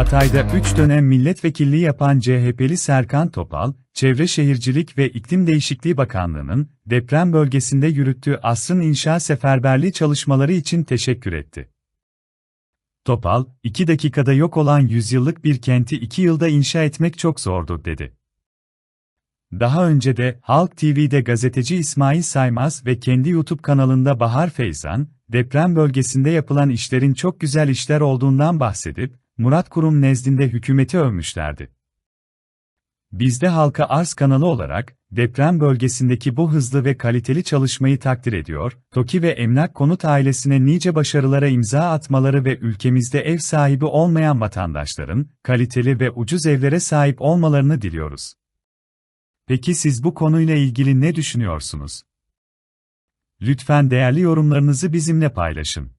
Hatay'da 3 dönem milletvekilliği yapan CHP'li Serkan Topal, Çevre Şehircilik ve İklim Değişikliği Bakanlığı'nın deprem bölgesinde yürüttüğü asrın inşa seferberliği çalışmaları için teşekkür etti. Topal, 2 dakikada yok olan yüzyıllık bir kenti 2 yılda inşa etmek çok zordu dedi. Daha önce de Halk TV'de gazeteci İsmail Saymaz ve kendi YouTube kanalında Bahar Feyzan, deprem bölgesinde yapılan işlerin çok güzel işler olduğundan bahsedip, Murat Kurum nezdinde hükümeti övmüşlerdi. Biz de halka arz kanalı olarak, deprem bölgesindeki bu hızlı ve kaliteli çalışmayı takdir ediyor, TOKİ ve Emlak Konut ailesine nice başarılara imza atmaları ve ülkemizde ev sahibi olmayan vatandaşların, kaliteli ve ucuz evlere sahip olmalarını diliyoruz. Peki siz bu konuyla ilgili ne düşünüyorsunuz? Lütfen değerli yorumlarınızı bizimle paylaşın.